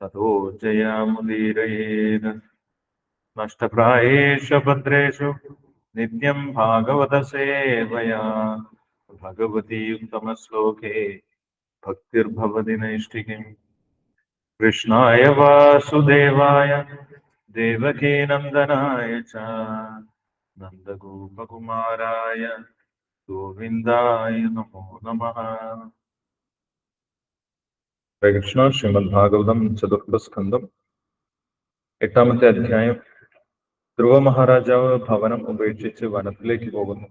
ततो जयामुदीरयेत् नष्टप्रायेषु भद्रेषु नित्यं भागवतसेवया भगवती उत्तमश्लोके भक्तिर्भवति नैष्टिकीम् कृष्णाय वासुदेवाय देवकीनन्दनाय च। नन्दगोपकुमाराय, गोविन्दाय नमो नमः। ഹരേ കൃഷ്ണ ശ്രീമദ് ഭാഗവതം ചതുർത്ഥസ്കന്ധം എട്ടാമത്തെ അധ്യായം. ധ്രുവ മഹാരാജാവ് ഭവനം ഉപേക്ഷിച്ച് വനത്തിലേക്ക് പോകുന്നു.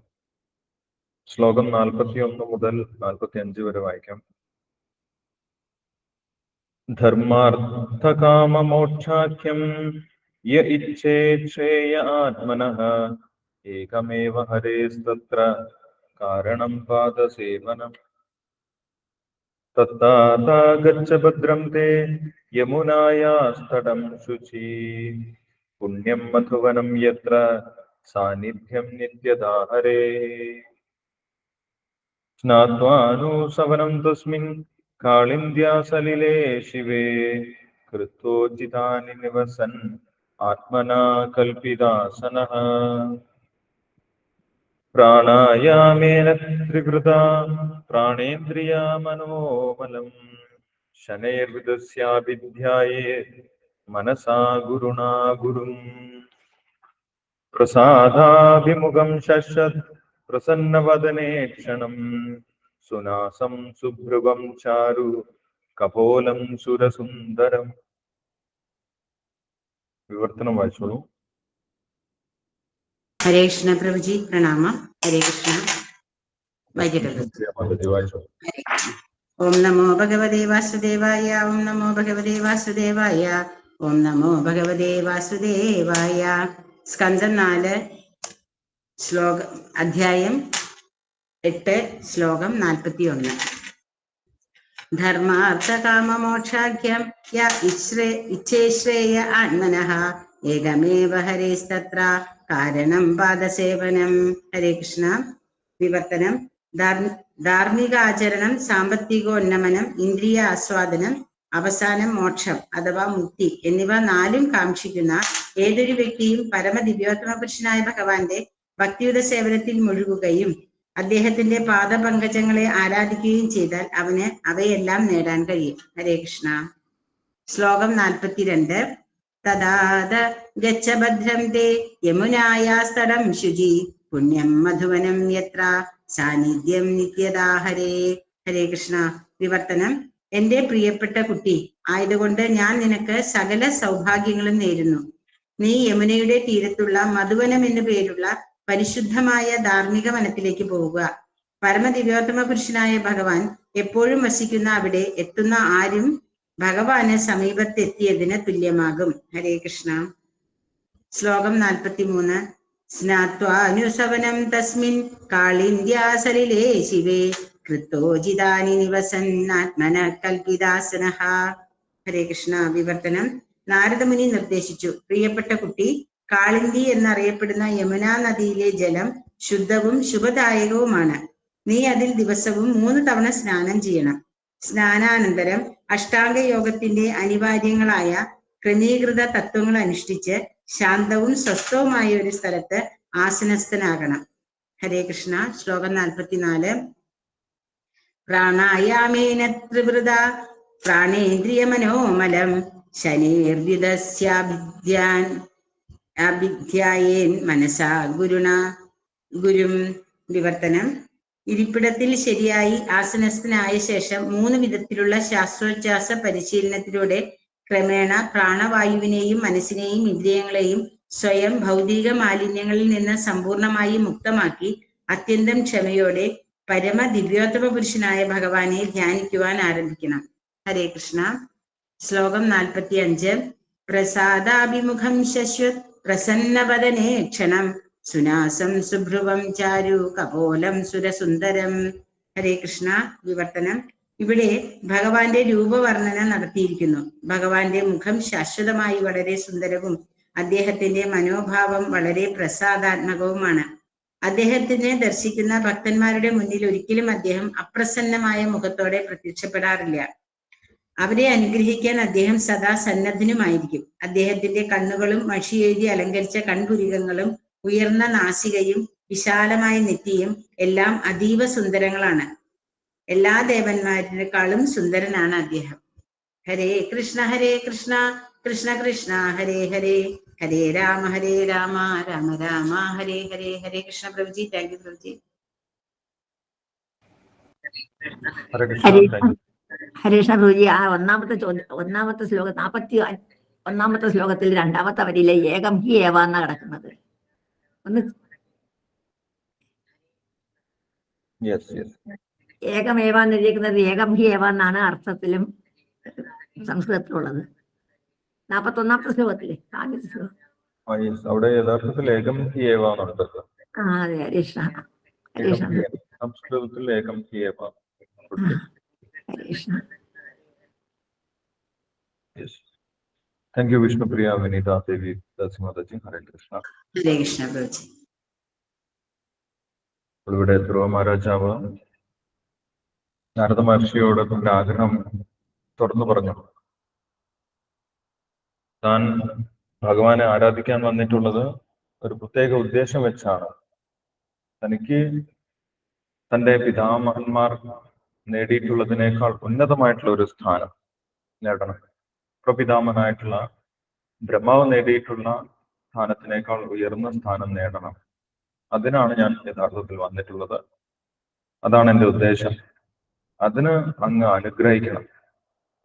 ശ്ലോകം നാൽപ്പത്തി ഒന്ന് മുതൽ നാൽപ്പത്തി അഞ്ച് വരെ വായിക്കാം. ധർമാർത്ഥകാമോക്ഷാഖ്യം യ ഇച്ഛേച്ഛേയ ആത്മനഃ ഏകമേവ ഹരേസ്തത്ര. കാരണം പാദസേവനം തത്താതാ ഗച്ഛ ഭദ്രം തേ യമുനായാസ്തടം ശുചി പുണ്യം മധുവനം യത്ര സാന്നിധ്യം നിത്യദാഹരേ സ്നാത്വാനുസവനം തസ്മിൻ കാളിന്ദ്യാസലിലേ ശിവേ കൃത്തോചിതാനി നിവസൻ ആത്മനാ കൽപ്പിതാസനഃ പ്രാണായാമേന ത്രികൃത പ്രാണേന്ദ്രിയ മനോമലം ശനൈർവിദസ്യാഭിധ്യായേ മനസാ ഗുരുണാ ഗുരും. പ്രസാദാഭിമുഖം ശശ്വത് പ്രസന്നവദനേ ക്ഷണം സുനാസം സുഭ്രുവം ചാരു കപോലം സുരസുന്ദരം. വിവർത്തനം വായിച്ചോളൂ. ഹരേ കൃഷ്ണ പ്രഭുജി പ്രണാമം. ഹരേ കൃഷ്ണ. വായിക്കട്ടെ ഓം നമോ ഭഗവതേ വാസുദേവായ ഓം നമോ ഭഗവതേ വാസുദേവായ ഓം നമോ ഭഗവതേ വാസുദേവായ. സ്കന്ധം നാല് ശ്ലോക അധ്യായം എട്ട് ശ്ലോകം നാൽപ്പത്തി ഒന്ന് ധർമാർത്ഥകാമമോക്ഷാഖ്യം യ ഇച്ഛേശ്രേയ ആത്മനഃ ഏകമേവ ഹരേസ്തത്ര. കാരണം പാദസേവനം ഹരേ കൃഷ്ണ വിവർത്തനം ധാർമ്മി ധാർമ്മികാചരണം സാമ്പത്തികോന്നമനം ഇന്ദ്രിയ ആസ്വാദനം അവസാനം മോക്ഷം അഥവാ മുക്തി എന്നിവ നാലും കാക്ഷിക്കുന്ന ഏതൊരു വ്യക്തിയും പരമദിവ്യോത്തമ പുരുഷനായ ഭഗവാന്റെ ഭക്തിയുടെ സേവനത്തിൽ മുഴുകുകയും അദ്ദേഹത്തിന്റെ പാദപങ്കജങ്ങളെ ആരാധിക്കുകയും ചെയ്താൽ അവന് അവയെല്ലാം നേടാൻ കഴിയും. ഹരേ കൃഷ്ണ. ശ്ലോകം നാൽപ്പത്തിരണ്ട്. തദാത ഗച്ഛ ഭദ്രം തേ യമുനായാസ്തടം ശുചി. പുണ്യം മധുവനം യത്ര സാന്നിധ്യം നിത്യദാഹരേ. ഹരേ കൃഷ്ണ. വിവർത്തനം. എന്റെ പ്രിയപ്പെട്ട കുട്ടി ആയതുകൊണ്ട് ഞാൻ നിനക്ക് സകല സൗഭാഗ്യങ്ങളും നേരുന്നു. നീ യമുനയുടെ തീരത്തുള്ള മധുവനം എന്നു പേരുള്ള പരിശുദ്ധമായ ധാർമ്മിക വനത്തിലേക്ക് പോവുക. പരമദിവ്യോത്തമ പുരുഷനായ ഭഗവാൻ എപ്പോഴും വസിക്കുന്ന അവിടെ എത്തുന്ന ആരും ഭഗവാന് സമീപത്തെത്തിയതിന് തുല്യമാകും. ഹരേ കൃഷ്ണ. ശ്ലോകം നാൽപ്പത്തി മൂന്ന് സ്നാത്വാനുസവനം തസ്മിൻ കാളിന്ദ്യാസലിലേ ശിവേ. കൃത്തോജിതാനി നിവസൻ ആത്മന കൽപിതാസനഃ ഹരേ കൃഷ്ണ. വിവർത്തനം. നാരദമുനി നിർദ്ദേശിച്ചു. പ്രിയപ്പെട്ട കുട്ടി കാളിന്തി എന്നറിയപ്പെടുന്ന യമുനാ നദിയിലെ ജലം ശുദ്ധവും ശുഭദായകവുമാണ്. നീ അതിൽ ദിവസവും മൂന്ന് തവണ സ്നാനം ചെയ്യണം. സ്നാനാനന്തരം അഷ്ടാംഗ യോഗത്തിന്റെ അനിവാര്യങ്ങളായ ക്രമീകൃത തത്വങ്ങൾ അനുഷ്ഠിച്ച് ശാന്തവും സ്വസ്ഥവുമായ ഒരു സ്ഥലത്ത് ആസനസ്ഥനാകണം. ഹരേ കൃഷ്ണ. ശ്ലോകം നാൽപ്പത്തിനാല്. പ്രാണായാമേന ത്രിവൃത പ്രാണേന്ദ്രിയ മനോമലം ശനീർവിദസ്യാഭിദ്യാൻ അഭിധ്യായേൻ മനസാ ഗുരുണ ഗുരും വിവർത്തനം. ഇരിപ്പിടത്തിൽ ശരിയായി ആസനസ്ഥനായ ശേഷം മൂന്ന് വിധത്തിലുള്ള ശ്വാസോച്ഛ്വാസ പരിശീലനത്തിലൂടെ ക്രമേണ പ്രാണവായുവിനെയും മനസ്സിനെയും ഇന്ദ്രിയങ്ങളെയും സ്വയം ഭൗതിക മാലിന്യങ്ങളിൽ നിന്ന് സമ്പൂർണമായി മുക്തമാക്കി അത്യന്തം ക്ഷമയോടെ പരമ ദിവ്യോത്തമ പുരുഷനായ ഭഗവാനെ ധ്യാനിക്കുവാൻ ആരംഭിക്കണം. ഹരേ കൃഷ്ണ. ശ്ലോകം നാൽപ്പത്തി അഞ്ച് പ്രസാദാഭിമുഖം ശശ്വത് പ്രസന്നവദനേ ക്ഷണം. സുനാസം സുഭ്രുവം ചാരു കപോലം സുരസുന്ദരം. ഹരേ കൃഷ്ണ വിവർത്തനം. ഇവിടെ ഭഗവാന്റെ രൂപവർണന നടത്തിയിരിക്കുന്നു. ഭഗവാന്റെ മുഖം ശാശ്വതമായി വളരെ സുന്ദരവും അദ്ദേഹത്തിന്റെ മനോഭാവം വളരെ പ്രസാദാത്മകവുമാണ്. അദ്ദേഹത്തിനെ ദർശിക്കുന്ന ഭക്തന്മാരുടെ മുന്നിൽ ഒരിക്കലും അദ്ദേഹം അപ്രസന്നമായ മുഖത്തോടെ പ്രത്യക്ഷപ്പെടാറില്ല. അവരെ അനുഗ്രഹിക്കാൻ അദ്ദേഹം സദാ സന്നദ്ധനുമായിരിക്കും. അദ്ദേഹത്തിന്റെ കണ്ണുകളും മഷി എഴുതി അലങ്കരിച്ച കൺപുരികങ്ങളും ഉയർന്ന നാസികയും വിശാലമായ നെറ്റിയും എല്ലാം അതീവ സുന്ദരങ്ങളാണ്. എല്ലാ ദേവന്മാരിനേക്കാളും സുന്ദരനാണ് അദ്ദേഹം. Hare Krishna Hare Krishna Krishna Krishna Hare Hare Hare Rama Hare Rama Rama Rama Hare Hare Hare Krishna Prabhuji thank you Prabhuji. Hare Krishna Hare thank you Harisha Guruji ആ ഒന്നാമത്തെ ചോദ്യം ഒന്നാമത്തെ ശ്ലോകം നാപ്പത്തി ഒന്നാമത്തെ ശ്ലോകത്തിൽ രണ്ടാമത്തെ വരിയിലെ ഏകം ഹി ഏവാന്ന കിടക്കുന്നത്. ഏകമേവ എന്നിരിക്കുന്നത് ഏകം ഹി ഏവ എന്നാണ് അർത്ഥത്തിലും സംസ്കൃതത്തിലുള്ളത് നാപ്പത്തി ഒന്നാമത്തെ ശ്ലോകത്തിൽ അവിടെ യഥാർത്ഥത്തിൽ ഏകം ഹി ഏവാന്നുണ്ട്. ആ അതെ ഹരീഷ ഹരീഷ ഏകം ഹി ഏവ. സംസ്കൃതത്തിൽ ഏകം ഹി ഏവ. Harisha yes thank you Vishnupriya Vineeta Devi Dasi Mataji Hare Krishna Hare Krishna പ്രഭുജി ഇവിടെ ധ്രുവ മഹാരാജാവ് നാരദ മഹർഷിയോട് തന്റെ ആഗ്രഹം തുറന്നു പറഞ്ഞു. താൻ ഭഗവാനെ ആരാധിക്കാൻ വന്നിട്ടുള്ളത് ഒരു പ്രത്യേക ഉദ്ദേശം വെച്ചാണ്. തനിക്ക് തന്റെ പിതാമഹന്മാർ നേടിയിട്ടുള്ളതിനേക്കാൾ ഉന്നതമായിട്ടുള്ള ഒരു സ്ഥാനം നേടണം. പ്രപിതാമഹനായിട്ടുള്ള ബ്രഹ്മാവ് നേടിയിട്ടുള്ള സ്ഥാനത്തിനേക്കാൾ ഉയർന്ന സ്ഥാനം നേടണം. അതിനാണ് ഞാൻ യഥാർത്ഥത്തിൽ വന്നിട്ടുള്ളത്. അതാണ് എന്റെ ഉദ്ദേശം. അതിന് അങ്ങ് അനുഗ്രഹിക്കണം.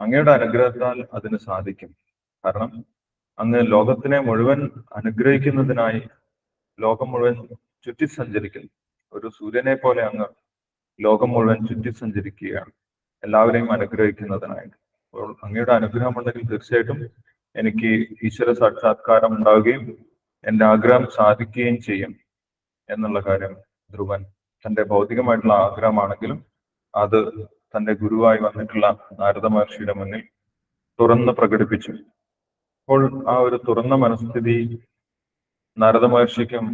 അങ്ങയുടെ അനുഗ്രഹത്താൽ അതിന് സാധിക്കും. കാരണം അങ്ങ് ലോകത്തിനെ മുഴുവൻ അനുഗ്രഹിക്കുന്നതിനായി ലോകം മുഴുവൻ ചുറ്റി സഞ്ചരിക്കുന്നു. ഒരു സൂര്യനെ പോലെ അങ്ങ് ലോകം മുഴുവൻ ചുറ്റി സഞ്ചരിക്കുകയാണ്. എല്ലാവരെയും അനുഗ്രഹിക്കുന്നതിനായിട്ട്. അപ്പോൾ അങ്ങയുടെ അനുഗ്രഹം ഉണ്ടെങ്കിൽ തീർച്ചയായിട്ടും എനിക്ക് ഈശ്വര സാക്ഷാത്കാരം ഉണ്ടാവുകയും എന്റെ ആഗ്രഹം സാധിക്കുകയും ചെയ്യും എന്നുള്ള കാര്യം ധ്രുവൻ തന്റെ ഭൗതികമായിട്ടുള്ള ആഗ്രഹമാണെങ്കിലും അത് തന്റെ ഗുരുവായി വന്നിട്ടുള്ള നാരദ മഹർഷിയുടെ മുന്നിൽ തുറന്ന് പ്രകടിപ്പിച്ചു. അപ്പോൾ ആ ഒരു തുറന്ന മനസ്ഥിതി നാരദ മഹർഷിക്കും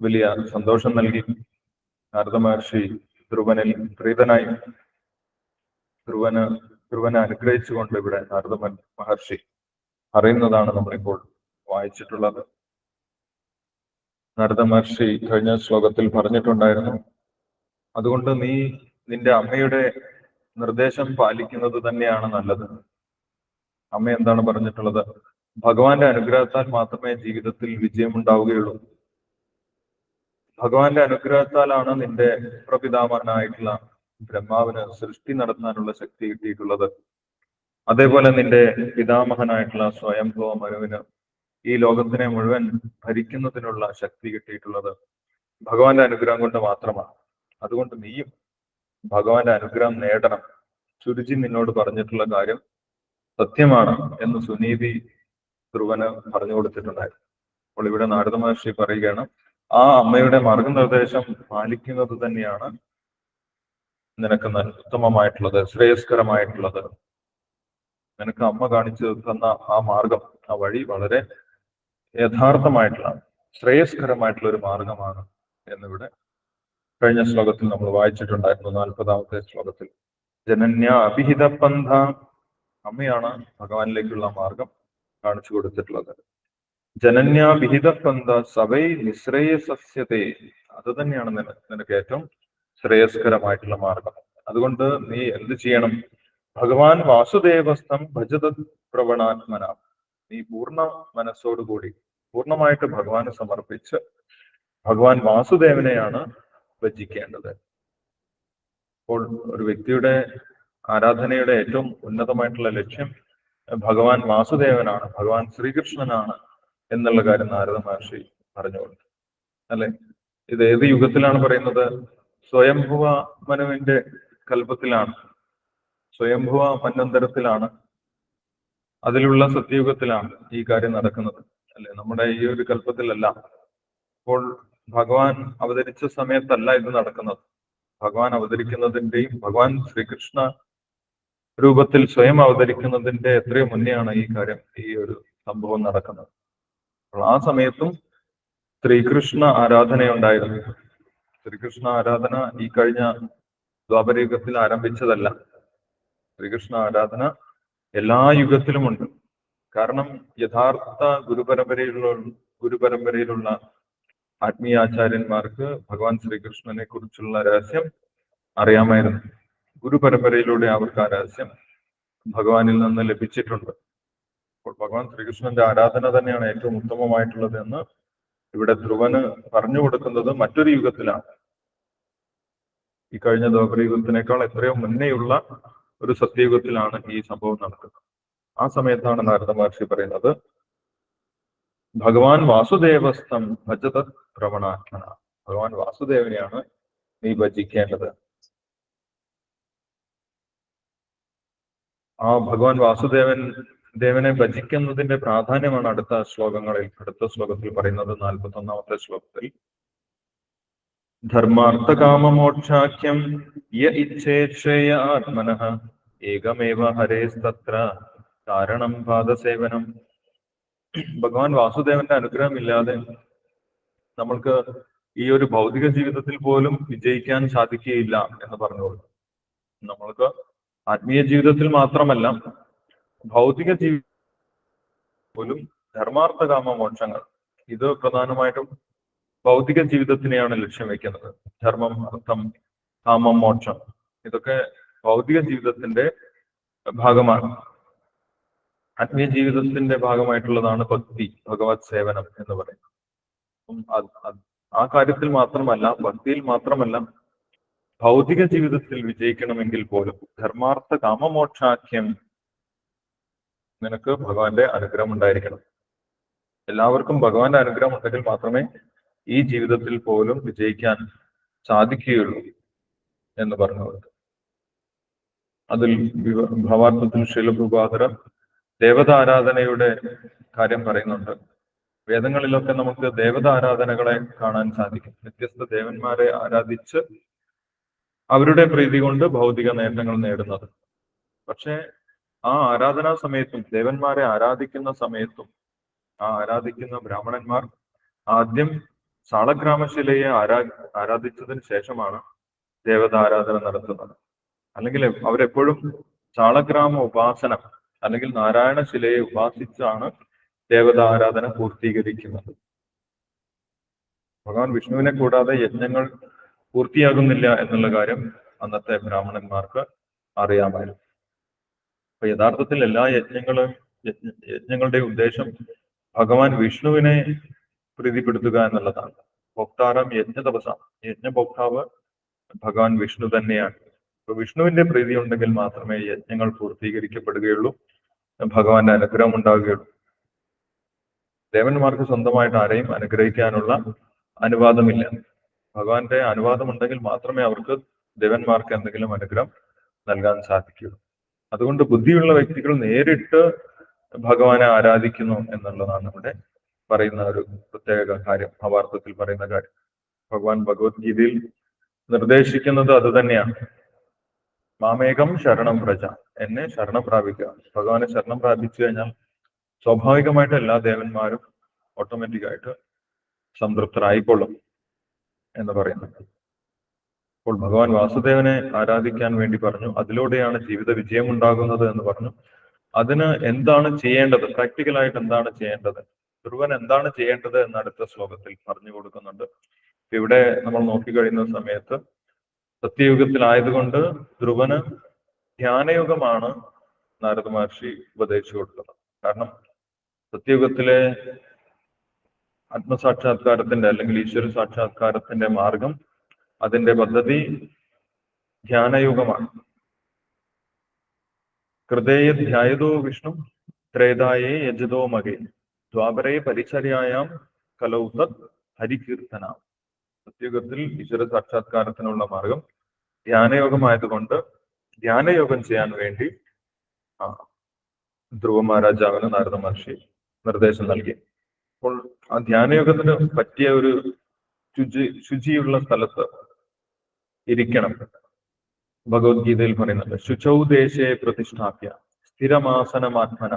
വലിയ സന്തോഷം നൽകി. നാരദ മഹർഷി ധ്രുവനിൽ പ്രീതനായി. ധ്രുവന് ധ്രുവനെ അനുഗ്രഹിച്ചുകൊണ്ട് ഇവിടെ നാരദ മ- മഹർഷി അറിയുന്നതാണ് നമ്മളിപ്പോൾ വായിച്ചിട്ടുള്ളത്. നാരദ മഹർഷി കഴിഞ്ഞ ശ്ലോകത്തിൽ പറഞ്ഞിട്ടുണ്ടായിരുന്നു അതുകൊണ്ട് നീ നിന്റെ അമ്മയുടെ നിർദ്ദേശം പാലിക്കുന്നത് തന്നെയാണ് നല്ലത്. അമ്മ എന്താണ് പറഞ്ഞിട്ടുള്ളത്? ഭഗവാന്റെ അനുഗ്രഹത്താൽ മാത്രമേ ജീവിതത്തിൽ വിജയമുണ്ടാവുകയുള്ളൂ. ഭഗവാന്റെ അനുഗ്രഹത്താലാണ് നിന്റെ പ്രപിതാമഹനായിട്ടുള്ള ബ്രഹ്മാവിന് സൃഷ്ടി നടത്താനുള്ള ശക്തി കിട്ടിയിട്ടുള്ളത്. അതേപോലെ നിന്റെ പിതാമഹനായിട്ടുള്ള സ്വയംഭവ മനുവിന് ഈ ലോകത്തിനെ മുഴുവൻ ഭരിക്കുന്നതിനുള്ള ശക്തി കിട്ടിയിട്ടുള്ളത് ഭഗവാന്റെ അനുഗ്രഹം കൊണ്ട് മാത്രമാണ്. അതുകൊണ്ട് നീയും ഭഗവാന്റെ അനുഗ്രഹം നേടണം. ചുരുചി നിന്നോട് പറഞ്ഞിട്ടുള്ള കാര്യം സത്യമാണ് എന്ന് സുനീതി ധ്രുവന് പറഞ്ഞു കൊടുത്തിട്ടുണ്ടായിരുന്നു അപ്പോൾ ഇവിടെ നാരദ മഹർഷി പറയുകയാണ് ആ അമ്മയുടെ മാർഗനിർദ്ദേശം പാലിക്കുന്നത് തന്നെയാണ് നിനക്ക് ഉത്തമമായിട്ടുള്ളത് ശ്രേയസ്കരമായിട്ടുള്ളത്. നിനക്ക് അമ്മ കാണിച്ചു തന്ന ആ മാർഗം ആ വഴി വളരെ യഥാർത്ഥമായിട്ടുള്ള ശ്രേയസ്കരമായിട്ടുള്ള ഒരു മാർഗമാണ് എന്നിവിടെ കഴിഞ്ഞ ശ്ലോകത്തിൽ നമ്മൾ വായിച്ചിട്ടുണ്ടായിരുന്നു നാൽപ്പതാമത്തെ ശ്ലോകത്തിൽ. ജനന്യ അഭിഹിത പന്ഥ. അമ്മയാണ് ഭഗവാനിലേക്കുള്ള മാർഗം കാണിച്ചു കൊടുത്തിട്ടുള്ളത്. ജനന്യ വിഹിത പന്ത സവൈ നിശ്രേയസസ്യതേ. അത് തന്നെയാണ് നിന നിനക്ക് ഏറ്റവും ശ്രേയസ്കരമായിട്ടുള്ള മാർഗം. അതുകൊണ്ട് നീ എന്ത് ചെയ്യണം? ഭഗവാൻ വാസുദേവസ്ഥം ഭജത പ്രവണാത്മന. നീ പൂർണ മനസ്സോടുകൂടി പൂർണമായിട്ട് ഭഗവാന് സമർപ്പിച്ച് ഭഗവാൻ വാസുദേവനെയാണ് ഭജിക്കേണ്ടത്. അപ്പോൾ ഒരു വ്യക്തിയുടെ ആരാധനയുടെ ഏറ്റവും ഉന്നതമായിട്ടുള്ള ലക്ഷ്യം ഭഗവാൻ വാസുദേവനാണ് ഭഗവാൻ ശ്രീകൃഷ്ണനാണ് എന്നുള്ള കാര്യം നാരദ മഹർഷി പറഞ്ഞുകൊണ്ട്. അല്ലെ? ഇത് ഏത് യുഗത്തിലാണ് പറയുന്നത്? സ്വയംഭുവ മനുവിന്റെ കൽപ്പത്തിലാണ്. സ്വയംഭുവ മന്വന്തരത്തിലാണ് അതിലുള്ള സത്യയുഗത്തിലാണ് ഈ കാര്യം നടക്കുന്നത്. അല്ലെ? നമ്മുടെ ഈ ഒരു കൽപ്പത്തിലല്ല. അപ്പോൾ ഭഗവാൻ അവതരിച്ച സമയത്തല്ല ഇത് നടക്കുന്നത്. ഭഗവാൻ അവതരിക്കുന്നതിന്റെയും ഭഗവാൻ ശ്രീകൃഷ്ണ രൂപത്തിൽ സ്വയം അവതരിക്കുന്നതിന്റെ എത്രയോ മുന്നെയാണ് ഈ കാര്യം ഈ ഒരു സംഭവം നടക്കുന്നത്. അപ്പോൾ ആ സമയത്തും ശ്രീകൃഷ്ണ ആരാധനയുണ്ടായിരുന്നു. ശ്രീകൃഷ്ണ ആരാധന ഈ കഴിഞ്ഞ ദ്വാപരയുഗത്തിൽ ആരംഭിച്ചതല്ല. ശ്രീകൃഷ്ണ ആരാധന എല്ലാ യുഗത്തിലുമുണ്ട് കാരണം യഥാർത്ഥ ഗുരുപരമ്പരയിലുള്ള ഗുരുപരമ്പരയിലുള്ള ആത്മീയാചാര്യന്മാർക്ക് ഭഗവാൻ ശ്രീകൃഷ്ണനെ കുറിച്ചുള്ള രഹസ്യം അറിയാമായിരുന്നു. ഗുരുപരമ്പരയിലൂടെ അവർക്ക് ആ രഹസ്യം ഭഗവാനിൽ നിന്ന് ലഭിച്ചിട്ടുണ്ട്. അപ്പോൾ ഭഗവാൻ ശ്രീകൃഷ്ണന്റെ ആരാധന തന്നെയാണ് ഏറ്റവും ഉത്തമമായിട്ടുള്ളത് എന്ന് ഇവിടെ ധ്രുവന് പറഞ്ഞു കൊടുക്കുന്നത് മറ്റൊരു യുഗത്തിലാണ്. ഈ കഴിഞ്ഞ ദ്വാപരയുഗത്തിനേക്കാൾ എത്രയോ മുന്നേയുള്ള ഒരു സത്യയുഗത്തിലാണ് ഈ സംഭവം നടക്കുന്നത്. ആ സമയത്താണ് നാരദ മഹർഷി പറയുന്നത് ഭഗവാൻ വാസുദേവസ്ഥം ഭജത പ്രവണാത്മന ഭഗവാൻ വാസുദേവനെയാണ് നീ ഭജിക്കേണ്ടത്. ആ ഭഗവാൻ വാസുദേവൻ ദേവനെ ഭജിക്കുന്നതിന്റെ പ്രാധാന്യമാണ് അടുത്ത ശ്ലോകങ്ങളിൽ അടുത്ത ശ്ലോകത്തിൽ പറയുന്നത് നാൽപ്പത്തി ഒന്നാമത്തെ ശ്ലോകത്തിൽ. ധർമാർത്ഥകാമമോക്ഷാഖ്യം യ ഇച്ഛേക്ഷേയ ആത്മനഃ. ഏകമേവ ഹരേസ്തത്ര. കാരണം പാദസേവനം. ഭഗവാൻ വാസുദേവന്റെ അനുഗ്രഹം ഇല്ലാതെ നമ്മൾക്ക് ഈ ഒരു ഭൗതിക ജീവിതത്തിൽ പോലും വിജയിക്കാൻ സാധിക്കുകയില്ല എന്ന് പറഞ്ഞോളൂ നമ്മൾക്ക് ആത്മീയ ജീവിതത്തിൽ മാത്രമല്ല ഭൗതിക ജീവിതം പോലും ധർമാർത്ഥകാമ മോക്ഷങ്ങൾ ഇത് പ്രധാനമായിട്ടും ഭൗതിക ജീവിതത്തിനെയാണ് ലക്ഷ്യം വെക്കുന്നത്. ധർമ്മം അർത്ഥം കാമം മോക്ഷം. ഇതൊക്കെ ഭൗതിക ജീവിതത്തിന്റെ ഭാഗമാണ്. ആത്മീയ ജീവിതത്തിന്റെ ഭാഗമായിട്ടുള്ളതാണ് ഭക്തി ഭഗവത് സേവനം എന്ന് പറയുന്നത്. ആ കാര്യത്തിൽ മാത്രമല്ല ഭക്തിയിൽ മാത്രമല്ല ഭൗതിക ജീവിതത്തിൽ വിജയിക്കണമെങ്കിൽ പോലും ധർമാർത്ഥ കാമമോക്ഷാഖ്യം നിനക്ക് ഭഗവാന്റെ അനുഗ്രഹം ഉണ്ടായിരിക്കണം. എല്ലാവർക്കും ഭഗവാന്റെ അനുഗ്രഹം ഉണ്ടെങ്കിൽ മാത്രമേ ഈ ജീവിതത്തിൽ പോലും വിജയിക്കാൻ സാധിക്കുകയുള്ളൂ എന്ന് പറഞ്ഞു അതിൽ ഭാവാർത്ഥത്തിൽ ശീലഭൂപാതര ദേവതാരാധനയുടെ കാര്യം പറയുന്നുണ്ട്. വേദങ്ങളിലൊക്കെ നമുക്ക് ദേവതാരാധനകളെ കാണാൻ സാധിക്കും. വ്യത്യസ്ത ദേവന്മാരെ ആരാധിച്ച് അവരുടെ പ്രീതി കൊണ്ട് ഭൗതിക നേട്ടങ്ങൾ നേടുന്നത്. പക്ഷെ ആ ആരാധനാ സമയത്തും ദേവന്മാരെ ആരാധിക്കുന്ന സമയത്തും ആ ആരാധിക്കുന്ന ബ്രാഹ്മണന്മാർ ആദ്യം സാളഗ്രാമശിലയെ ആരാ ആരാധിച്ചതിന് ശേഷമാണ് ദേവത ആരാധന നടത്തുന്നത്. അല്ലെങ്കിൽ അവരെപ്പോഴും ചാളഗ്രാമ ഉപാസന അല്ലെങ്കിൽ നാരായണ ശിലയെ ഉപാസിച്ചാണ് ദേവത ആരാധന പൂർത്തീകരിക്കുന്നത്. ഭഗവാൻ വിഷ്ണുവിനെ കൂടാതെ യജ്ഞങ്ങൾ പൂർത്തിയാകുന്നില്ല എന്നുള്ള കാര്യം അന്നത്തെ ബ്രാഹ്മണന്മാർക്ക് അറിയാമായിരുന്നു. അപ്പൊ യഥാർത്ഥത്തിൽ എല്ലാ യജ്ഞങ്ങളും യജ്ഞ- യജ്ഞങ്ങളുടെ ഉദ്ദേശം ഭഗവാൻ വിഷ്ണുവിനെ പ്രീതിപ്പെടുത്തുക എന്നുള്ളതാണ്. ഭോക്താരം യജ്ഞ തപസ യജ്ഞഭോക്താവ് ഭഗവാൻ വിഷ്ണു തന്നെയാണ്. അപ്പൊ വിഷ്ണുവിന്റെ പ്രീതി ഉണ്ടെങ്കിൽ മാത്രമേ യജ്ഞങ്ങൾ പൂർത്തീകരിക്കപ്പെടുകയുള്ളൂ. ഭഗവാന്റെ അനുഗ്രഹം ഉണ്ടാവുകയുള്ളൂ. ദേവന്മാർക്ക് സ്വന്തമായിട്ട് ആരെയും അനുഗ്രഹിക്കാനുള്ള അനുവാദമില്ല. ഭഗവാന്റെ അനുവാദം ഉണ്ടെങ്കിൽ മാത്രമേ അവർക്ക് ദേവന്മാർക്ക് എന്തെങ്കിലും അനുഗ്രഹം നൽകാൻ സാധിക്കുകയുള്ളൂ അതുകൊണ്ട് ബുദ്ധിയുള്ള വ്യക്തികൾ നേരിട്ട് ഭഗവാനെ ആരാധിക്കുന്നു എന്നുള്ളതാണ് ഇവിടെ പറയുന്ന ഒരു പ്രത്യേക കാര്യം ഭവാർത്ഥത്തിൽ പറയുന്ന കാര്യം. ഭഗവാൻ ഭഗവത്ഗീതയിൽ നിർദ്ദേശിക്കുന്നത് അത് തന്നെയാണ്. മാമേകം ശരണം പ്രജ എന്നെ ശരണം പ്രാപിക്കുക. ഭഗവാനെ ശരണം പ്രാപിച്ചു കഴിഞ്ഞാൽ സ്വാഭാവികമായിട്ട് എല്ലാ ദേവന്മാരും ഓട്ടോമാറ്റിക് ആയിട്ട് സംതൃപ്തരായിക്കൊള്ളും എന്ന് പറയുന്നുണ്ട് അപ്പോൾ ഭഗവാൻ വാസുദേവനെ ആരാധിക്കാൻ വേണ്ടി പറഞ്ഞു അതിലൂടെയാണ് ജീവിത വിജയം ഉണ്ടാകുന്നത് എന്ന് പറഞ്ഞു. അതിന് എന്താണ് ചെയ്യേണ്ടത്? പ്രാക്ടിക്കലായിട്ട് എന്താണ് ചെയ്യേണ്ടത്? ധ്രുവൻ എന്താണ് ചെയ്യേണ്ടത് എന്ന് അടുത്ത ശ്ലോകത്തിൽ പറഞ്ഞു കൊടുക്കുന്നുണ്ട്. ഇവിടെ നമ്മൾ നോക്കിക്കഴിയുന്ന സമയത്ത് സത്യയുഗത്തിലായതുകൊണ്ട് ധ്രുവന് ധ്യാനയുഗമാണ് നാരദ മഹർഷി ഉപദേശിച്ചു കൊടുത്തത്. കാരണം സത്യയുഗത്തിലെ ആത്മസാക്ഷാത്കാരത്തിന്റെ അല്ലെങ്കിൽ ഈശ്വര സാക്ഷാത്കാരത്തിന്റെ മാർഗം അതിന്റെ പദ്ധതി ധ്യാനയുഗമാണ്. ഹൃദയ ധ്യായതോ വിഷ്ണു ത്രേതായേ യജതോ മകേ ദ്വാപരേ പരിചര്യായാം കലൗ തത് ഹരികീർത്തന. സത്യയുഗത്തിൽ ഈശ്വര സാക്ഷാത്കാരത്തിനുള്ള മാർഗം ധ്യാനയോഗമായതുകൊണ്ട് ധ്യാനയോഗം ചെയ്യാൻ വേണ്ടി ആ ധ്രുവ മഹാരാജാവിന് നാരദ മഹർഷി നിർദ്ദേശം നൽകി. അപ്പോൾ ആ ധ്യാനയോഗത്തിന് പറ്റിയ ഒരു ശുചി ശുചിയുള്ള സ്ഥലത്ത് ഇരിക്കണം. ഭഗവത്ഗീതയിൽ പറയുന്നുണ്ട് ശുചൗ ദേശേ പ്രതിഷ്ഠാപ്യ സ്ഥിരമാസനമാത്മന.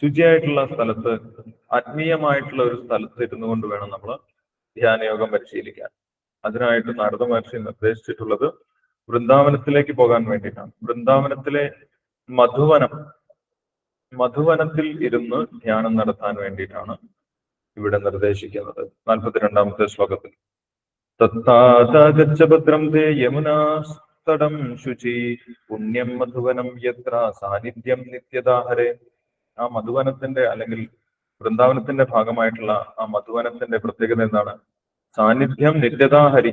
ശുചിയായിട്ടുള്ള സ്ഥലത്ത് ആത്മീയമായിട്ടുള്ള ഒരു സ്ഥലത്ത് ഇരുന്നു കൊണ്ട് വേണം നമ്മൾ ധ്യാനയോഗം പരിശീലിക്കാൻ. അതിനായിട്ട് നാരദ മഹർഷി നിർദ്ദേശിച്ചിട്ടുള്ളത് വൃന്ദാവനത്തിലേക്ക് പോകാൻ വേണ്ടിയിട്ടാണ്. വൃന്ദാവനത്തിലെ മധുവനം മധുവനത്തിൽ ഇരുന്ന് ധ്യാനം നടത്താൻ വേണ്ടിയിട്ടാണ് ഇവിടെ നിർദ്ദേശിക്കുന്നത്. നാൽപ്പത്തിരണ്ടാമത്തെ ശ്ലോകത്തിൽ. തത്താതഗച്ഛ ഭദ്രം തേ യമുനാസ്തടം ശുചി പുണ്യം മധുവനം യത്ര സാന്നിധ്യം നിത്യദാഹരെ. ആ മധുവനത്തിന്റെ അല്ലെങ്കിൽ വൃന്ദാവനത്തിന്റെ ഭാഗമായിട്ടുള്ള ആ മധുവനത്തിന്റെ പ്രത്യേകത എന്താണ്? സാന്നിധ്യം നിത്യതാ ഹരി.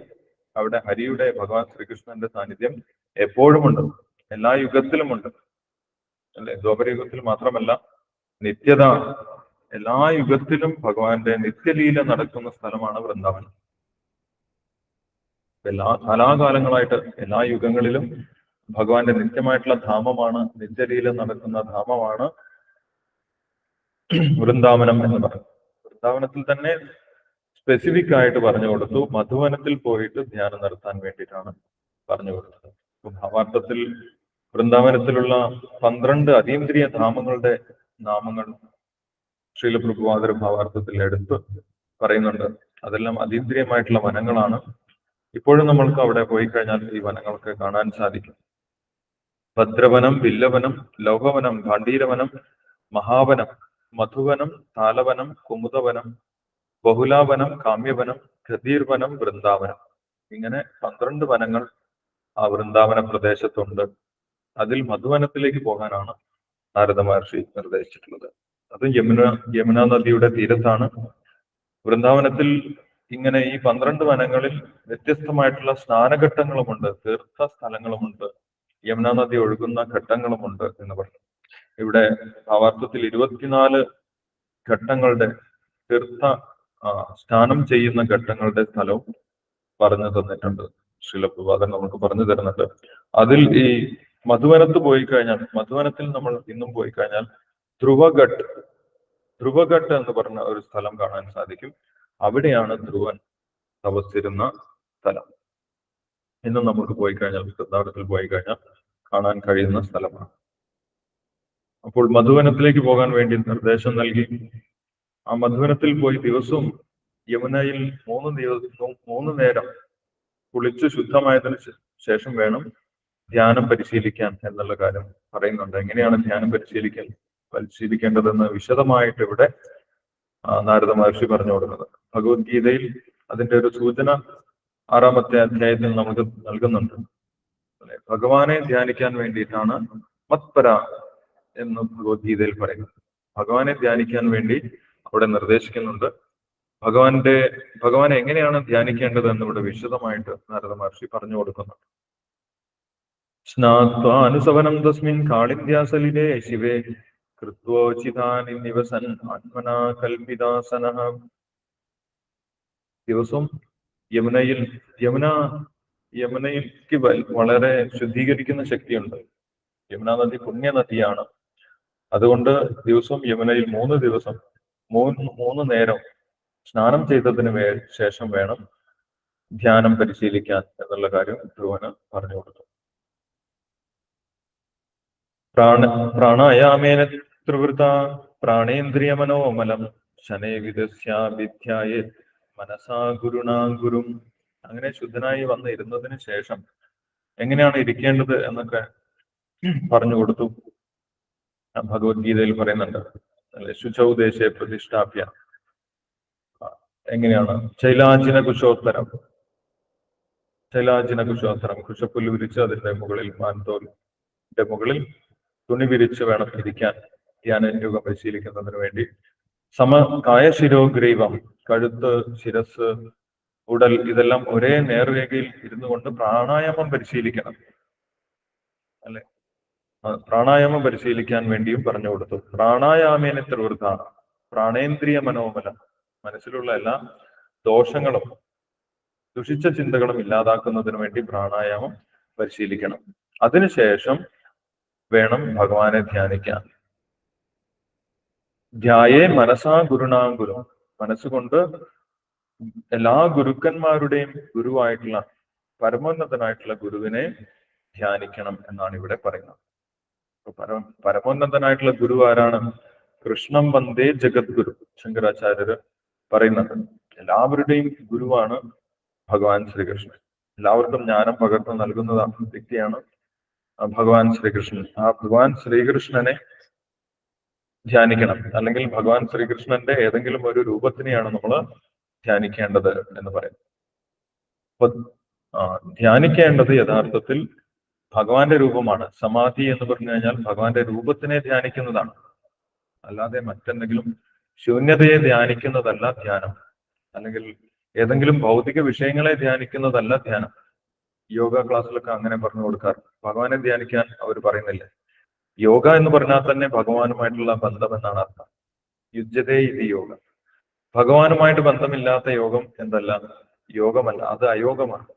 അവിടെ ഹരിയുടെ ഭഗവാൻ ശ്രീകൃഷ്ണന്റെ സാന്നിധ്യം എപ്പോഴും ഉണ്ട് എല്ലാ യുഗത്തിലുമുണ്ട്. അല്ലെ? ദ്വാപരയുഗത്തിൽ മാത്രമല്ല നിത്യത എല്ലാ യുഗത്തിലും ഭഗവാന്റെ നിത്യലീല നടക്കുന്ന സ്ഥലമാണ് വൃന്ദാവനം. എല്ലാ കാലാകാലങ്ങളായിട്ട് എല്ലാ യുഗങ്ങളിലും ഭഗവാന്റെ നിത്യമായിട്ടുള്ള ധാമമാണ് നിത്യലീല നടക്കുന്ന ധാമമാണ് വൃന്ദാവനം എന്ന് പറഞ്ഞു വൃന്ദാവനത്തിൽ തന്നെ സ്പെസിഫിക് ആയിട്ട് പറഞ്ഞു കൊടുത്തു. മധുവനത്തിൽ പോയിട്ട് ധ്യാനം നടത്താൻ വേണ്ടിയിട്ടാണ് പറഞ്ഞു കൊടുത്തത്. ഭാവാർത്ഥത്തിൽ വൃന്ദാവനത്തിലുള്ള പന്ത്രണ്ട് അതീന്ദ്രിയ ധാമങ്ങളുടെ നാമങ്ങൾ ശ്രീലപ്രഭുവാദര ഭാവാർത്ഥത്തിൽ എടുത്ത് പറയുന്നുണ്ട്. അതെല്ലാം അതീന്ദ്രിയമായിട്ടുള്ള വനങ്ങളാണ്. ഇപ്പോഴും നമ്മൾക്ക് അവിടെ പോയി കഴിഞ്ഞാൽ ഈ വനങ്ങളൊക്കെ കാണാൻ സാധിക്കും. ഭദ്രവനം വില്ലവനം ലൗഹവനം ഗാന്ധീരവനം മഹാവനം മധുവനം താലവനം കുമുദവനം ബഹുലാവനം കാമ്യവനം ഖദീർവനം വൃന്ദാവനം. ഇങ്ങനെ പന്ത്രണ്ട് വനങ്ങൾ ആ വൃന്ദാവന പ്രദേശത്തുണ്ട്. അതിൽ മധുവനത്തിലേക്ക് പോകാനാണ് നാരദ മഹർഷി നിർദ്ദേശിച്ചിട്ടുള്ളത്. അത് യമുന യമുന നദിയുടെ തീരത്താണ്. വൃന്ദാവനത്തിൽ ഇങ്ങനെ ഈ പന്ത്രണ്ട് വനങ്ങളിൽ വ്യത്യസ്തമായിട്ടുള്ള സ്നാനഘട്ടങ്ങളുമുണ്ട് തീർത്ഥ സ്ഥലങ്ങളുമുണ്ട് യമുന നദി ഒഴുകുന്ന ഘട്ടങ്ങളുമുണ്ട് എന്ന് പറഞ്ഞു. ഇവിടെ ഭാവാർത്ഥത്തിൽ ഇരുപത്തിനാല് ഘട്ടങ്ങളുടെ തീർത്ഥ സ്നാനം ചെയ്യുന്ന ഘട്ടങ്ങളുടെ സ്ഥലവും പറഞ്ഞു തന്നിട്ടുണ്ട്. ശിലപ്രഭാതൻ നമുക്ക് പറഞ്ഞു തരുന്നുണ്ട്. അതിൽ ഈ മധുവനത്ത് പോയി കഴിഞ്ഞാൽ മധുവനത്തിൽ നമ്മൾ ഇന്നും പോയി കഴിഞ്ഞാൽ ധ്രുവഘട്ട് ധ്രുവഘട്ട് എന്ന് പറഞ്ഞ ഒരു സ്ഥലം കാണാൻ സാധിക്കും. അവിടെയാണ് ധ്രുവൻ തപസ്സിരുന്ന സ്ഥലം. ഇന്നും നമുക്ക് പോയി കഴിഞ്ഞാൽ സിദ്ധാർത്ഥത്തിൽ പോയി കഴിഞ്ഞാൽ കാണാൻ കഴിയുന്ന സ്ഥലമാണ്. അപ്പോൾ മധുവനത്തിലേക്ക് പോകാൻ വേണ്ടി നിർദ്ദേശം നൽകി. ആ മധുവനത്തിൽ പോയി ദിവസവും യമുനയിൽ മൂന്ന് ദിവസം മൂന്ന് നേരം കുളിച്ച് ശുദ്ധമായതിനു ശേഷം വേണം ധ്യാനം പരിശീലിക്കാൻ എന്നുള്ള കാര്യം പറയുന്നുണ്ട്. എങ്ങനെയാണ് ധ്യാനം പരിശീലിക്കാൻ പരിശീലിക്കേണ്ടതെന്ന് വിശദമായിട്ട് ഇവിടെ നാരദ മഹർഷി പറഞ്ഞു കൊടുക്കുന്നത്. ഭഗവത്ഗീതയിൽ അതിന്റെ ഒരു സൂചന ആറാമത്തെ അധ്യായത്തിൽ നമുക്ക് നൽകുന്നുണ്ട്. ഭഗവാനെ ധ്യാനിക്കാൻ വേണ്ടിയിട്ടാണ് മത്പര എന്ന് ഭഗവത്ഗീതയിൽ പറയുന്നത് ഭഗവാനെ ധ്യാനിക്കാൻ വേണ്ടി അവിടെ നിർദ്ദേശിക്കുന്നുണ്ട്. ഭഗവാന്റെ ഭഗവാൻ എങ്ങനെയാണ് ധ്യാനിക്കേണ്ടത് എന്ന് ഇവിടെ വിശദമായിട്ട് നാരദ മഹർഷി പറഞ്ഞു കൊടുക്കുന്നുണ്ട് സ്നാത്വാനുസവനം തസ്മിൻ കാളിന്ധ്യാസലിലേ ശിവേ. കൃത്വോചിതാനി നിവസൻ ആത്മനാ കൽപിതാസന ദിവസവും യമുനയിൽ യമുന യമുനയ്ക്ക് വളരെ ശുദ്ധീകരിക്കുന്ന ശക്തിയുണ്ട്. യമുന നദി പുണ്യ നദിയാണ് അതുകൊണ്ട് ദിവസവും യമുനയിൽ മൂന്ന് ദിവസം മൂന്ന് മൂന്ന് നേരം സ്നാനം ചെയ്തതിന് ശേഷം വേണം ധ്യാനം പരിശീലിക്കാൻ എന്നുള്ള കാര്യം ധ്രുവന് പറഞ്ഞു കൊടുത്തു. പ്രാണ പ്രാണായാമേന ത്രിവൃത പ്രാണേന്ദ്രിയ മനോമലം ശനേ വിദസ്യാഭിധ്യായ മനസാ ഗുരുണാ ഗുരും. അങ്ങനെ ശുദ്ധനായി വന്ന് ഇരുന്നതിന് ശേഷം എങ്ങനെയാണ് ഇരിക്കേണ്ടത് എന്നൊക്കെ പറഞ്ഞു കൊടുത്തു. ഭഗവത്ഗീതയിൽ പറയുന്നുണ്ട്. അല്ലെ പ്രതിഷ്ഠാപ്യ. എങ്ങനെയാണ്? ശൈലാജിന കുശോത്തരം. ശൈലാജിന കുശോത്തരം. കുശപ്പുല്ല് വിരിച്ച് അതിന്റെ മുകളിൽ മാൻതോലിന്റെ മുകളിൽ തുണി വിരിച്ച് വേണം ഇരിക്കാൻ. ധ്യാന യോഗം പരിശീലിക്കുന്നതിന് വേണ്ടി. സമ കായശിരോഗ്രീവം കഴുത്ത് ശിരസ് ഉടൽ ഇതെല്ലാം ഒരേ നേർരേഖയിൽ ഇരുന്നു കൊണ്ട് പ്രാണായാമം പരിശീലിക്കണം. അല്ലെ പ്രാണായാമം പരിശീലിക്കാൻ വേണ്ടിയും പറഞ്ഞു കൊടുത്തു. പ്രാണായാമേന ത്രിവൃത്ത പ്രാണേന്ദ്രിയ മനോബലം. മനസ്സിലുള്ള എല്ലാ ദോഷങ്ങളും ദുഷിച്ച ചിന്തകളും ഇല്ലാതാക്കുന്നതിന് വേണ്ടി പ്രാണായാമം പരിശീലിക്കണം. അതിനുശേഷം വേണം ഭഗവാനെ ധ്യാനിക്കാൻ. ധ്യായേ മനസാ ഗുരുണാഗുരു മനസ്സുകൊണ്ട് എല്ലാ ഗുരുക്കന്മാരുടെയും ഗുരുവായിട്ടുള്ള പരമോന്നതനായിട്ടുള്ള ഗുരുവിനെ ധ്യാനിക്കണം എന്നാണ് ഇവിടെ പറയുന്നത്. പരമ പരമോന്നതനായിട്ടുള്ള ഗുരു ആരാണ്? കൃഷ്ണം വന്ദേ ജഗദ്ഗുരു ശങ്കരാചാര്യര് പറയുന്നത്. എല്ലാവരുടെയും ഗുരുവാണ് ഭഗവാൻ ശ്രീകൃഷ്ണൻ. എല്ലാവർക്കും ജ്ഞാനം പകർന്നു നൽകുന്ന വ്യക്തിയാണ് ഭഗവാൻ ശ്രീകൃഷ്ണൻ. ആ ഭഗവാൻ ശ്രീകൃഷ്ണനെ ധ്യാനിക്കണം. അല്ലെങ്കിൽ ഭഗവാൻ ശ്രീകൃഷ്ണന്റെ ഏതെങ്കിലും ഒരു രൂപത്തിനെയാണ് നമ്മൾ ധ്യാനിക്കേണ്ടത് എന്ന് പറയുന്നത് ധ്യാനിക്കേണ്ടത് യഥാർത്ഥത്തിൽ ഭഗവാന്റെ രൂപമാണ്. സമാധി എന്ന് പറഞ്ഞു കഴിഞ്ഞാൽ ഭഗവാന്റെ രൂപത്തിനെ ധ്യാനിക്കുന്നതാണ്. അല്ലാതെ മറ്റെന്തെങ്കിലും ശൂന്യതയെ ധ്യാനിക്കുന്നതല്ല ധ്യാനം. അല്ലെങ്കിൽ ഏതെങ്കിലും ഭൗതിക വിഷയങ്ങളെ ധ്യാനിക്കുന്നതല്ല ധ്യാനം. യോഗ ക്ലാസ്സിലൊക്കെ അങ്ങനെ പറഞ്ഞു കൊടുക്കാറ്. ഭഗവാനെ ധ്യാനിക്കാൻ അവർ പറയുന്നില്ല. യോഗ എന്ന് പറഞ്ഞാൽ തന്നെ ഭഗവാനുമായിട്ടുള്ള ബന്ധം എന്നാണ് അർത്ഥം. യുജ്യതേ ഇത് യോഗ. ഭഗവാനുമായിട്ട് ബന്ധമില്ലാത്ത യോഗം എന്തല്ല? യോഗമല്ല. അത് അയോഗമാണ്.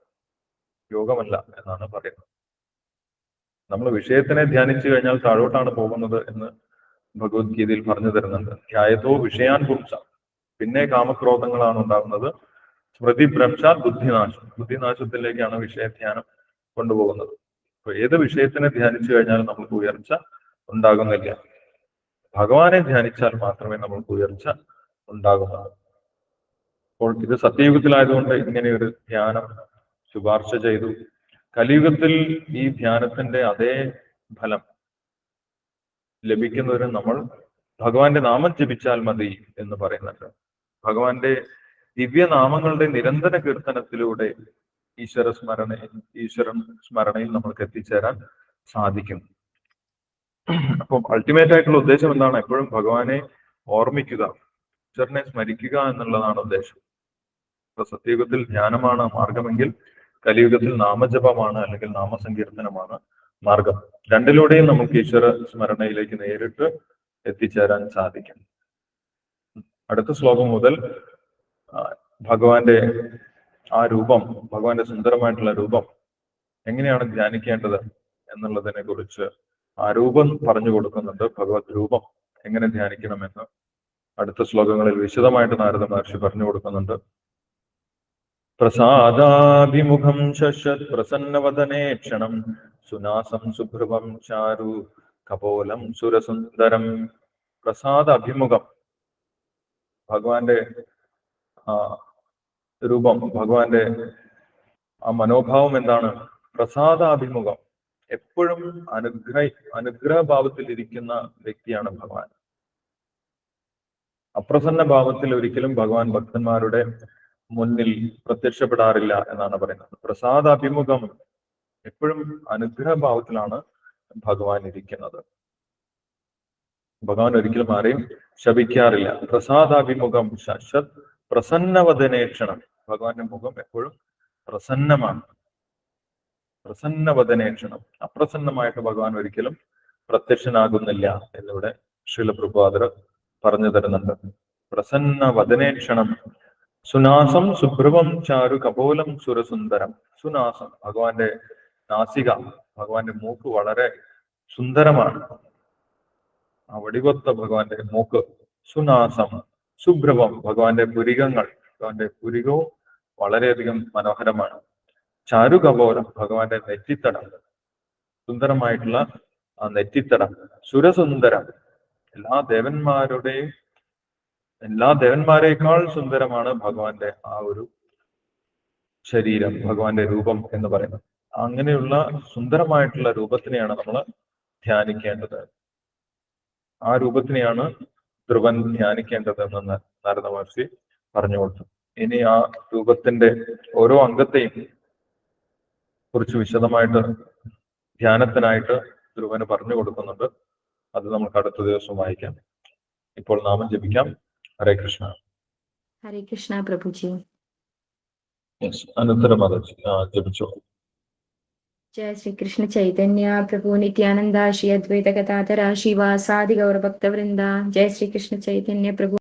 യോഗമല്ല എന്നാണ് പറയുന്നത്. നമ്മൾ വിഷയത്തിനെ ധ്യാനിച്ചു കഴിഞ്ഞാൽ താഴോട്ടാണ് പോകുന്നത് എന്ന് ഭഗവത്ഗീതയിൽ പറഞ്ഞു തരുന്നുണ്ട്. ധ്യായതോ വിഷയാൻ കുറിച്ച പിന്നെ കാമക്രോധങ്ങളാണ് ഉണ്ടാകുന്നത്. സ്മൃതി ഭ്രംശാൽ ബുദ്ധിനാശം. ബുദ്ധിനാശത്തിലേക്കാണ് വിഷയധ്യാനം കൊണ്ടുപോകുന്നത്. അപ്പൊ ഏത് വിഷയത്തിനെ ധ്യാനിച്ചു കഴിഞ്ഞാലും നമുക്ക് ഉയർച്ച ഉണ്ടാകുന്നില്ല. ഭഗവാനെ ധ്യാനിച്ചാൽ മാത്രമേ നമുക്ക് ഉയർച്ച ഉണ്ടാകുന്നുള്ളൂ. അപ്പോൾ ഇത് സത്യയുഗത്തിലായതുകൊണ്ട് ഇങ്ങനെ ഒരു ധ്യാനം ശുപാർശ ചെയ്തു. കലിയുഗത്തിൽ ഈ ധ്യാനത്തിന്റെ അതേ ഫലം ലഭിക്കുന്നവരെ നമ്മൾ ഭഗവാന്റെ നാമം ജപിച്ചാൽ മതി എന്ന് പറയുന്നുണ്ട്. ഭഗവാന്റെ ദിവ്യനാമങ്ങളുടെ നിരന്തര കീർത്തനത്തിലൂടെ ഈശ്വര സ്മരണ ഈശ്വരൻ സ്മരണയിൽ നമ്മൾക്ക് എത്തിച്ചേരാൻ സാധിക്കും. അപ്പം അൾട്ടിമേറ്റ് ആയിട്ടുള്ള ഉദ്ദേശം എന്താണ്? എപ്പോഴും ഭഗവാനെ ഓർമ്മിക്കുക ഈശ്വരനെ സ്മരിക്കുക എന്നുള്ളതാണ് ഉദ്ദേശം. സത്യയുഗത്തിൽ ധ്യാനമാണ് മാർഗമെങ്കിൽ കലിയുഗത്തിൽ നാമജപമാണ് അല്ലെങ്കിൽ നാമസങ്കീർത്തനമാണ് മാർഗം. രണ്ടിലൂടെയും നമുക്ക് ഈശ്വര സ്മരണയിലേക്ക് നേരിട്ട് എത്തിച്ചേരാൻ സാധിക്കും. അടുത്ത ശ്ലോകം മുതൽ ഭഗവാന്റെ ആ രൂപം ഭഗവാന്റെ സുന്ദരമായിട്ടുള്ള രൂപം എങ്ങനെയാണ് ധ്യാനിക്കേണ്ടത് എന്നുള്ളതിനെ കുറിച്ച് ആ രൂപം പറഞ്ഞു കൊടുക്കുന്നുണ്ട്. ഭഗവത് രൂപം എങ്ങനെ ധ്യാനിക്കണമെന്ന് അടുത്ത ശ്ലോകങ്ങളിൽ വിശദമായിട്ട് നാരദ മഹർഷി പറഞ്ഞു കൊടുക്കുന്നുണ്ട്. പ്രസാദാഭിമുഖം ശശ്വത് പ്രസന്നവദനേ ക്ഷണം. സുനാസം സുഭ്രുവം ചാരു കപോലം സുരസുന്ദരം. പ്രസാദ അഭിമുഖം ഭഗവാന്റെ ആ രൂപം ഭഗവാന്റെ ആ മനോഭാവം എന്താണ്? പ്രസാദാഭിമുഖം. എപ്പോഴും അനുഗ്രഹ അനുഗ്രഹഭാവത്തിൽ ഇരിക്കുന്ന വ്യക്തിയാണ് ഭഗവാൻ. അപ്രസന്ന ഭാവത്തിൽ ഒരിക്കലും ഭഗവാൻ ഭക്തന്മാരുടെ മുന്നിൽ പ്രത്യക്ഷപ്പെടാറില്ല എന്നാണ് പറയുന്നത്. പ്രസാദ അഭിമുഖം എപ്പോഴും അനുഗ്രഹഭാവത്തിലാണ് ഭഗവാൻ ഇരിക്കുന്നത്. ഭഗവാൻ ഒരിക്കലും ആരെയും ശപിക്കാറില്ല. പ്രസാദാഭിമുഖം ശശ്വത് പ്രസന്നവദനേക്ഷണം. ഭഗവാന്റെ മുഖം എപ്പോഴും പ്രസന്നമാണ്. പ്രസന്നവദനേക്ഷണം. അപ്രസന്നമായിട്ട് ഭഗവാൻ ഒരിക്കലും പ്രത്യക്ഷനാകുന്നില്ല എന്നിവിടെ ശീലപ്രഭാതർ പറഞ്ഞു തരുന്നുണ്ട്. പ്രസന്ന വദനേക്ഷണം സുനാസം സുഭ്രുവം ചാരു കപോലം സുരസുന്ദരം. സുനാസം ഭഗവാന്റെ നാസിക ഭഗവാന്റെ മൂക്ക് വളരെ സുന്ദരമാണ്. ആ വടിവത്ത ഭഗവാന്റെ മൂക്ക്. സുനാസം സുഭ്രവം ഭഗവാന്റെ പുരികങ്ങൾ. ഭഗവാന്റെ പുരികവും വളരെയധികം മനോഹരമാണ്. ചാരു കപോലം ഭഗവാന്റെ നെറ്റിത്തടം. സുന്ദരമായിട്ടുള്ള ആ നെറ്റിത്തടം. സുരസുന്ദരം. എല്ലാ ദേവന്മാരുടെയും എല്ലാ ദേവന്മാരെക്കാൾ സുന്ദരമാണ് ഭഗവാന്റെ ആ ഒരു ശരീരം ഭഗവാന്റെ രൂപം എന്ന് പറയുന്നത്. അങ്ങനെയുള്ള സുന്ദരമായിട്ടുള്ള രൂപത്തിനെയാണ് നമ്മൾ ധ്യാനിക്കേണ്ടത്. ആ രൂപത്തിനെയാണ് ധ്രുവൻ ധ്യാനിക്കേണ്ടതെന്ന് നാരദ മഹർഷി പറഞ്ഞു കൊടുത്തു. ഇനി ആ രൂപത്തിന്റെ ഓരോ അംഗത്തെയും കുറിച്ച് വിശദമായിട്ട് ധ്യാനത്തിനായിട്ട് ധ്രുവന് പറഞ്ഞു കൊടുക്കുന്നുണ്ട്. അത് നമുക്ക് അടുത്ത ദിവസം വായിക്കാം. ഇപ്പോൾ നാമം ജപിക്കാം. హరే కృష్ణ హరే కృష్ణ ప్రభుజీ జయ శ్రీ కృష్ణ చైతన్య ప్రభు నిత్యానంద శ్రీ అద్వైత కథాతర శివ సాది గౌర భక్త వృంద జయ శ్రీకృష్ణ చైతన్య ప్రభు